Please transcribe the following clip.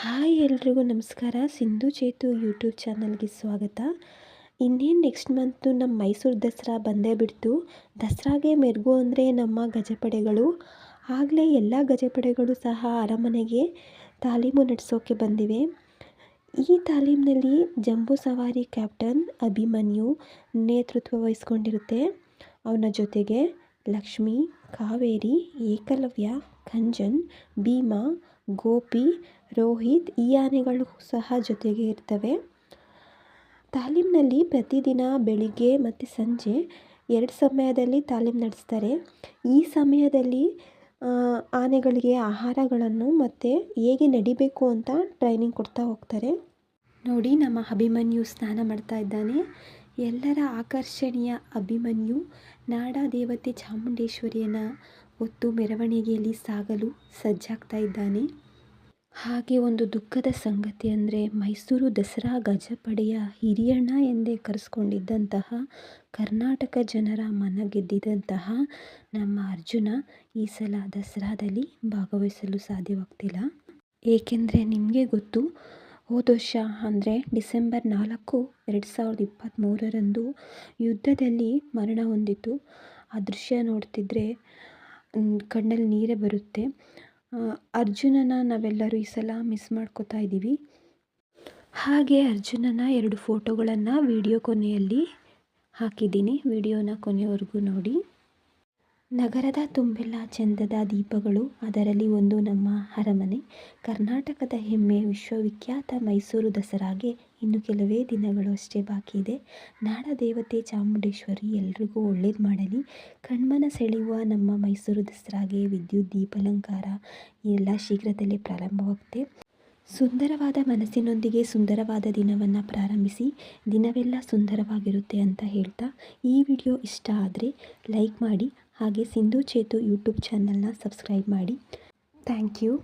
Hi ಎಲ್ರಿಗೂ ನಮಸ್ಕಾರ. Sindhu Chethu YouTube ಚಾನಲ್ಗೆ ಸ್ವಾಗತ. ಇನ್ನೇನು ನೆಕ್ಸ್ಟ್ ಮಂತು ನಮ್ಮ ಮೈಸೂರು ದಸರಾ ಬಂದೇ ಬಿಡ್ತು. ದಸರಾಗೆ ಮೆರುಗು ಅಂದರೆ ನಮ್ಮ ಗಜಪಡೆಗಳು. ಆಗಲೇ ಎಲ್ಲ ಗಜಪಡೆಗಳು ಸಹ ಅರಮನೆಗೆ ತಾಲೀಮು ನಡೆಸೋಕೆ ಬಂದಿವೆ. ಈ ತಾಲೀಮಿನಲ್ಲಿ ಜಂಬೂ ಸವಾರಿ ಕ್ಯಾಪ್ಟನ್ ಅಭಿಮನ್ಯು ನೇತೃತ್ವ ವಹಿಸ್ಕೊಂಡಿರುತ್ತೆ. ಅವನ ಜೊತೆಗೆ ಲಕ್ಷ್ಮಿ, ಕಾವೇರಿ, ಏಕಲವ್ಯ, ಕಂಜನ್, ಭೀಮಾ ಗೋಪಿ, ರೋಹಿತ್ ಈ ಆನೆಗಳು ಸಹ ಜೊತೆಗೆ ಇರ್ತವೆ. ತಾಲೀಮಿನಲ್ಲಿ ಪ್ರತಿದಿನ ಬೆಳಿಗ್ಗೆ ಮತ್ತು ಸಂಜೆ ಎರಡು ಸಮಯದಲ್ಲಿ ತಾಲೀಮ್ ನಡೆಸ್ತಾರೆ. ಈ ಸಮಯದಲ್ಲಿ ಆನೆಗಳಿಗೆ ಆಹಾರಗಳನ್ನು ಮತ್ತು ಹೇಗೆ ನಡಿಬೇಕು ಅಂತ ಟ್ರೈನಿಂಗ್ ಕೊಡ್ತಾ ಹೋಗ್ತಾರೆ. ನೋಡಿ ನಮ್ಮ ಅಭಿಮನ್ಯು ಸ್ನಾನ ಮಾಡ್ತಾ ಇದ್ದಾನೆ. ಎಲ್ಲರ ಆಕರ್ಷಣೀಯ ಅಭಿಮನ್ಯು ನಾಡ ದೇವತೆ ಚಾಮುಂಡೇಶ್ವರಿಯನ್ನು ಹೊತ್ತು ಮೆರವಣಿಗೆಯಲ್ಲಿ ಸಾಗಲು ಸಜ್ಜಾಗ್ತಾ ಇದ್ದಾನೆ. ಹಾಗೆ ಒಂದು ದುಃಖದ ಸಂಗತಿ ಅಂದರೆ ಮೈಸೂರು ದಸರಾ ಗಜಪಡೆಯ ಹಿರಿಯಣ್ಣ ಎಂದೇ ಕರೆಸ್ಕೊಂಡಿದ್ದಂತಹ ಕರ್ನಾಟಕ ಜನರ ಮನ ಗೆದ್ದಿದ್ದಂತಹ ನಮ್ಮ ಅರ್ಜುನ ಈ ಸಲ ದಸರಾದಲ್ಲಿ ಭಾಗವಹಿಸಲು ಸಾಧ್ಯವಾಗ್ತಿಲ್ಲ. ಏಕೆಂದರೆ ನಿಮಗೆ ಗೊತ್ತು, ಹೋದ ವರ್ಷ ಅಂದರೆ ಡಿಸೆಂಬರ್ ನಾಲ್ಕು ಎರಡು ಸಾವಿರದ ಇಪ್ಪತ್ತ್ಮೂರರಂದು ಯುದ್ಧದಲ್ಲಿ ಮರಣ ಹೊಂದಿತು ಆ ದೃಶ್ಯ ನೋಡ್ತಿದ್ರೆ ಕಣ್ಣಲ್ಲಿ ನೀರೇ ಬರುತ್ತೆ. ಅರ್ಜುನನ ನಾವೆಲ್ಲರೂ ಈ ಸಲ ಮಿಸ್ ಮಾಡ್ಕೋತಾ ಇದ್ದೀವಿ. ಹಾಗೆ ಅರ್ಜುನನ ಎರಡು ಫೋಟೋಗಳನ್ನು ವಿಡಿಯೋ ಕೊನೆಯಲ್ಲಿ ಹಾಕಿದ್ದೀನಿ. ವಿಡಿಯೋನ ಕೊನೆಯವರೆಗೂ ನೋಡಿ. ನಗರದ ತುಂಬೆಲ್ಲ ಚಂದದ ದೀಪಗಳು, ಅದರಲ್ಲಿ ಒಂದು ನಮ್ಮ ಅರಮನೆ. ಕರ್ನಾಟಕದ ಹೆಮ್ಮೆ ವಿಶ್ವವಿಖ್ಯಾತ ಮೈಸೂರು ದಸರಾಗೆ ಇನ್ನು ಕೆಲವೇ ದಿನಗಳು ಅಷ್ಟೇ ಬಾಕಿ ಇದೆ. ನಾಡ ದೇವತೆ ಚಾಮುಂಡೇಶ್ವರಿ, ಎಲ್ರಿಗೂ ಒಳ್ಳೇದು ಮಾಡಲಿ. ಕಣ್ಮನ ಸೆಳೆಯುವ ನಮ್ಮ ಮೈಸೂರು ದಸರಾಗೆ ವಿದ್ಯುತ್ ದೀಪಾಲಂಕಾರ ಎಲ್ಲ ಶೀಘ್ರದಲ್ಲೇ ಪ್ರಾರಂಭವಾಗುತ್ತೆ. ಸುಂದರವಾದ ಮನಸ್ಸಿನೊಂದಿಗೆ ಸುಂದರವಾದ ದಿನವನ್ನು ಪ್ರಾರಂಭಿಸಿ, ದಿನವೆಲ್ಲ ಸುಂದರವಾಗಿರುತ್ತೆ ಅಂತ ಹೇಳ್ತಾ ಈ ವಿಡಿಯೋ ಇಷ್ಟ ಆದರೆ ಲೈಕ್ ಮಾಡಿ, ಹಾಗೆ ಸಿಂಧು ಚೇತು ಯೂಟ್ಯೂಬ್ ಚಾನಲ್ನ ಸಬ್ಸ್ಕ್ರೈಬ್ ಮಾಡಿ. Thank you.